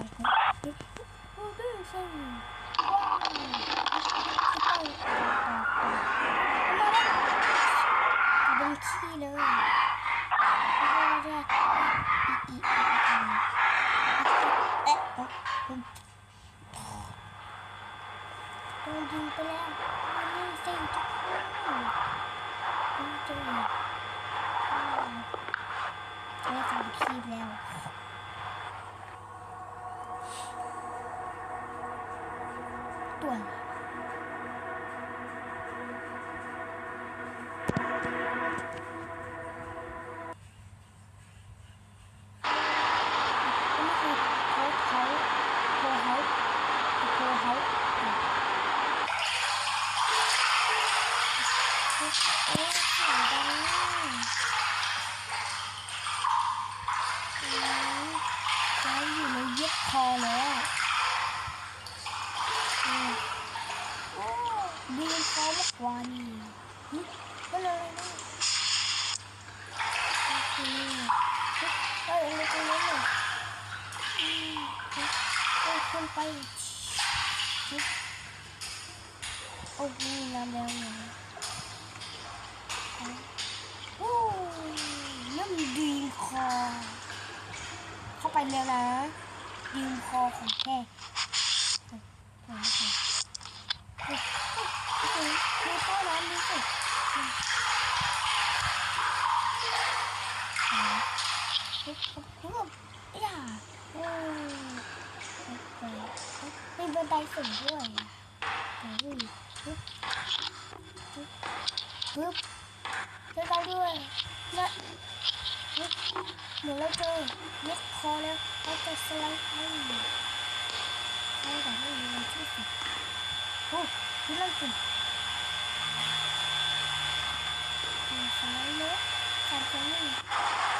เป็นขี้เลยโดนยิงไปแล้วนี่เซ็งจังจังแล้วสามขีดแล้ว 断了。好了。 โอ้ดีคอมากกว่านี่ก็เลยนะโอเคเฮ้ยอะไรตรงนั้นน่ะอืมเฮ้ยขึ้นไปโอ้โหน้ำแล้วนี่ยโอ้น้ำดีคอ เข้าไปแล้วนะดีคอของแท้ นไดสูงด้วยปึ๊บปึ๊บปึ๊บเจอกันด้วยนะปึ๊บหมือนเราเจอเล็กคอแล้วเราจะสไลด์ให้ให้แต่ไม่มีวันที่สิบโอ้ยนั่นสิสไลด์เล็กามสไม่มี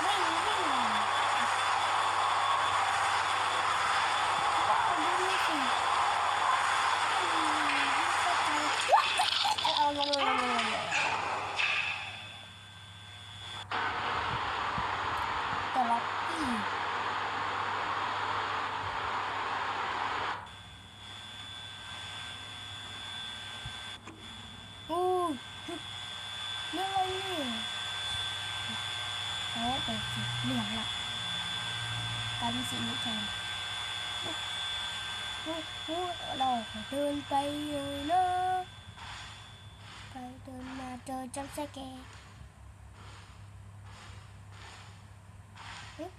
ไม่มีว้าวดูนี่สิอืมเข้าใจเอาเอาลงลงลงลงแต่ล็อกอีกโอ้ฮึเรื่องอะไรเนี่ยโอ้แต่สีเหลืองละ กลายเป็นสีนี้แทนโอ้โหเราเดินไปเลยนะไปเดินมาเจอจัมป์สแกร์เฮ้ย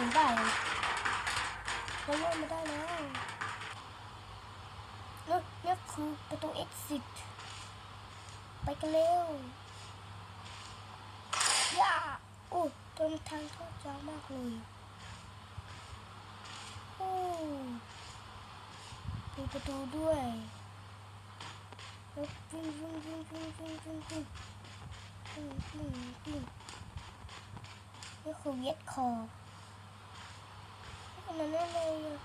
เฮ้ยตรงนี้อะไรเนี่ยว้าเฮ้ยทำไมอันนี้มันยักษ์เกินเอ๊ะตกใจแทนไปเจอไปไปไปไปไปส่งไปไปตกใจเองก็เป็นคนได้เขาว่าไม่ได้แล้วนี่นี่คือประตู exit ไปกันเร็วย่าโอ้ตรงทางโทษยาวมากเลยโอ้มีประตูด้วยแล้ววิ่งวิ่งวิ่งวิ่งวิ่งวิ่งวิ่งวิ่งวิ่งวิ่งนี่คือเวียดคอ 我奶奶没有。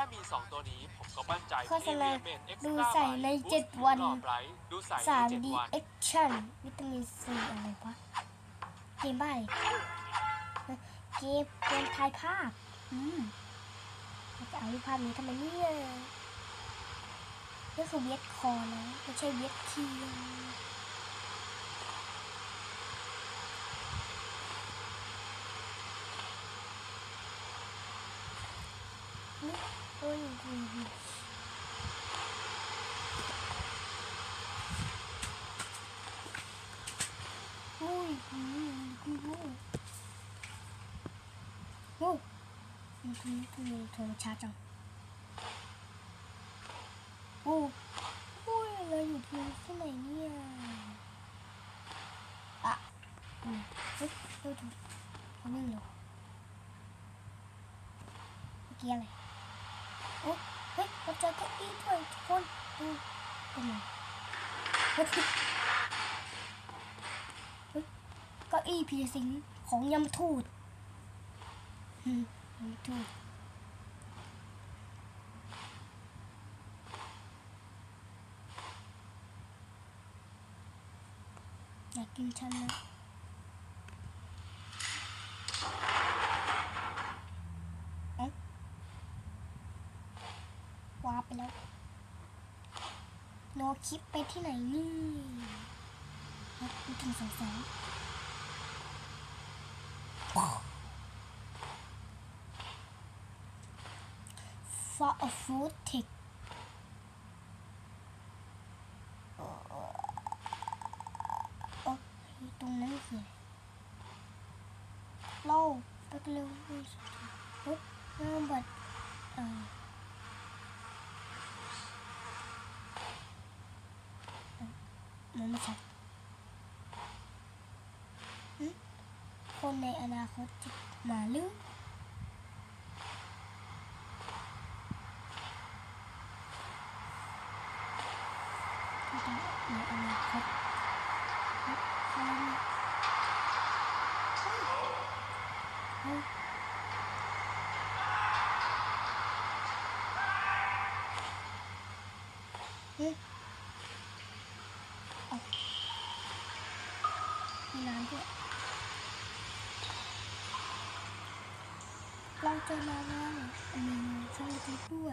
ค่มี 2 ตัวนี้ผมก็มั่นใจโฆษณาที่ Real Men Extra ดูใส่ใน Bright เจ็ด Boost วันรอบไบรท์ดูใส่ใน 3D 7วัน Action วิตามินซีอะไรวะเกมบ้าเกมเกมถ่ายภาพ อืมเราจะเอารูปภาพนี้ทำไมเนี่ยนี่คือเวียดคอนะไม่ใช่เวียดเคี Ui, con vũ Wow Con con con cha chồng Ô Ôi, là những cái này nha À Ừ, đâu rồi Không biết rồi Kia này เฮ้ยเฮ้ยถูกเขาวิ่งเร็วเมื่อกี้อะไรโอ้เฮ้ยเราเจอเก้าอี้ด้วยทุกคนดูเป็นไงเฮ้ยเก้าอี้พีสิงของยมทูตอืมยมทูตอยากกินฉันนะ ว้าร์ปไปแล้ว โน คลิปไปที่ไหนนี่นักถึงสองสองฟอร์ฟูดเทคโอ้ตรงนั้นคืออะไราไปเร็วเฮ้ยเฮ้ยเริ่มบัดเอ่อ มันไม่ชัดหึคนในอนาคตจะมาหรือในอนาคต làm chứ lâu cho lâu lắm mình sao cái đuôi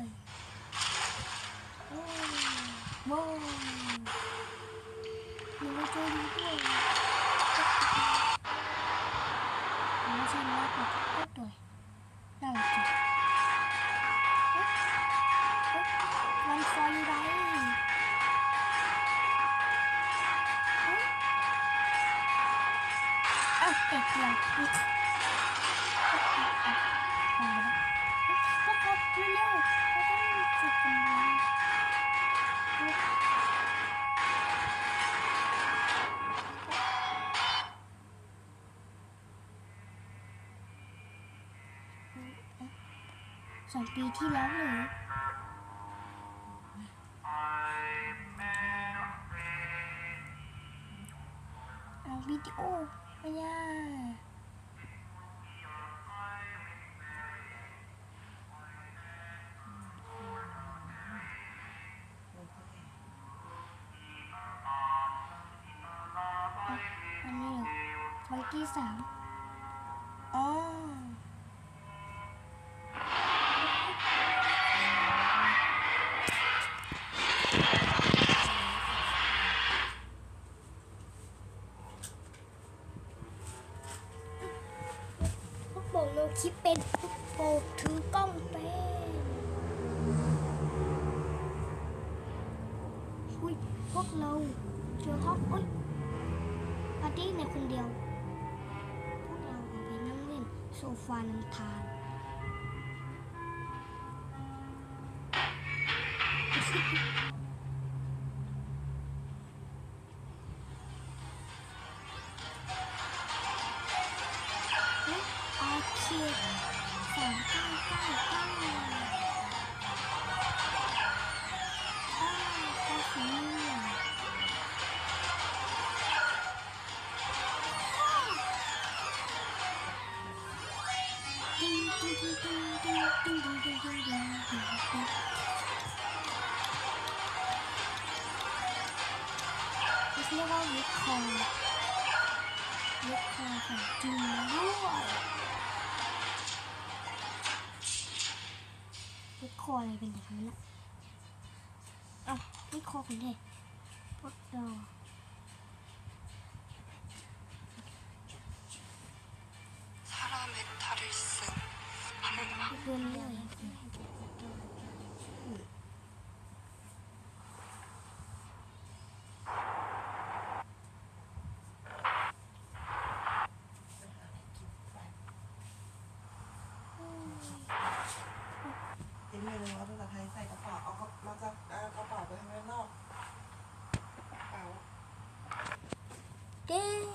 wow mình chơi đúng rồi mình chơi nó cũng tốt rồi đâu สองปีที่แล้วหรือเอาวิดีโอ ไม่ยาอันนี้วันที่สามอ๋อ เราเจอท็อปอุ้ยปาร์ตี้ในคนเดียว พวกเราออกไปนั่งเล่นโซฟานำทานเอ๊ะอาเคสองเก้าเก้าเก้า เรียกว่าวิคอร์วิคอร์ของจริงด้วยวิคออะไรเป็นแบบนั้นอะอ้าวิคอร์ของเด็กพวกเรา ขึ้นเลยอีกเมนูภาษาไทยใส่กระเป๋าเอากระเาจอากระเป๋าไปทาด้านนอกกระเป๋า เด้